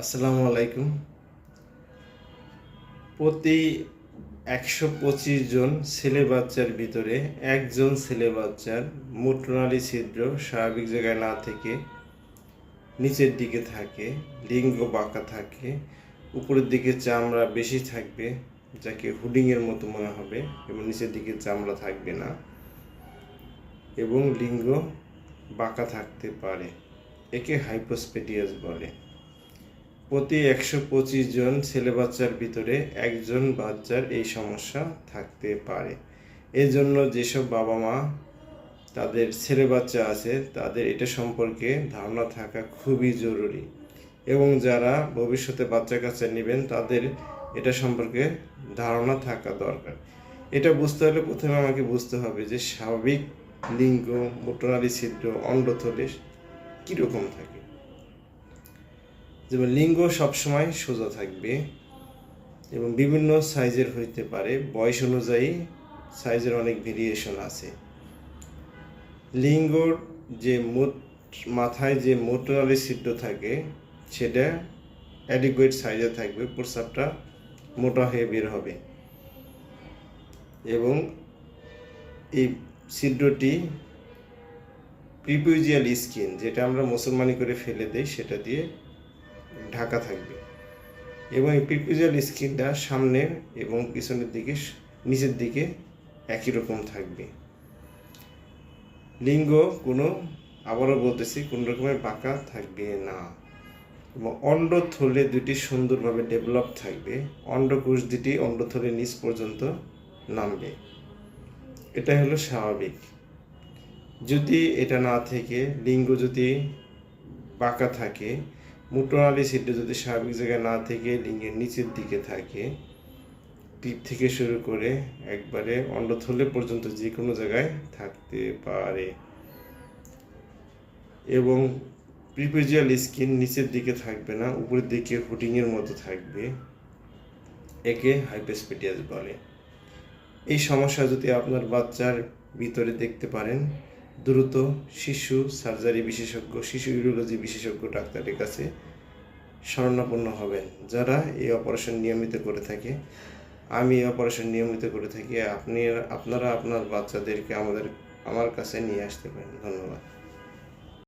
আসসালামু আলাইকুম। প্রতি একশো পঁচিশ জন ছেলে বাচ্চার ভিতরে একজন ছেলে বাচ্চার মূত্রনালী ছিদ্র স্বাভাবিক জায়গায় না থেকে নিচের দিকে থাকে, লিঙ্গ বাঁকা থাকে, উপরের দিকে চামড়া বেশি থাকবে, যাকে হুডিংয়ের মতো মনে হবে, এবং নিচের দিকে চামড়া থাকবে না, এবং লিঙ্গ বাঁকা থাকতে পারে, একে হাইপোস্পেডিয়াস বলে। প্রতি একশো পঁচিশ জন ছেলে বাচ্চার ভিতরে একজন বাচ্চার এই সমস্যা থাকতে পারে। এই জন্য যেসব বাবা মা তাদের ছেলে বাচ্চা আছে, তাদের এটা সম্পর্কে ধারণা থাকা খুবই জরুরি। এবং যারা ভবিষ্যতে বাচ্চা কাচ্চা নেবেন, তাদের এটা সম্পর্কে ধারণা থাকা দরকার। এটা বুঝতে হলে প্রথমে আমাকে বুঝতে হবে যে স্বাভাবিক লিঙ্গ মোটনালী ছিদ্র অন্ডথলে কীরকম থাকে। যেমন লিঙ্গ সবসময় সোজা থাকবে এবং বিভিন্ন সাইজের হইতে পারে। বয়স অনুযায়ী সাইজের অনেক ভেরিয়েশন আছে। লিঙ্গর যে মোট, মাথায় যে মোটনালি ছিদ্র থাকে, সেটা অ্যাডিকুয়েট সাইজে থাকবে। প্রস্রাবটা মোটা হয়ে বের হবে। এবং এই ছিদ্রটি প্রিপিউজিয়াল স্কিন যেটা আমরা মুসলমানি করে ফেলে দেই, সেটা দিয়ে ঢাকা থাকবে। এবং এই প্রিপিউজিয়াল স্কিনটা সামনের এবং পিছনের দিকে, নিচের দিকে একই রকম থাকবে। লিঙ্গ কোনো, আবারও বলতেছি, কোন রকমের বাঁকা থাকবে না। এবং অন্ডথলে দুটি সুন্দরভাবে ডেভেলপ থাকবে। অন্ডকোষ দুটি অন্ডথলের নিচ পর্যন্ত নামবে। এটা হলো স্বাভাবিক। যদি এটা না থেকে, লিঙ্গ যদি বাঁকা থাকে মুটনালি ছিদ্র যদি স্বাভাবিক জায়গায় না থেকে লিঙ্গের নিচের দিকে থাকে পিঠ থেকে শুরু করে একবারে অন্ডথলে পর্যন্ত যে কোনো জায়গায় থাকতে পারে। এবং প্রিপেজিয়াল স্কিন নিচের দিকে থাকবে না, উপরের দিকে হুডিংয়ের মতো থাকবে, একে হাইপেসপেটিয়াস বলে। এই সমস্যা যদি আপনার বাচ্চার ভিতরে দেখতে পারেন দ্রুত শিশু সার্জারি বিশেষজ্ঞ, শিশু ইউরোলজি বিশেষজ্ঞ ডাক্তারের কাছে স্বর্ণাপন্ন হবেন। যারা এই অপারেশন নিয়মিত করে থাকে, আমি এই অপারেশন নিয়মিত করে থাকি, আপনি, আপনারা আপনার বাচ্চাদেরকে আমাদের, আমার কাছে নিয়ে আসতে পারেন। ধন্যবাদ।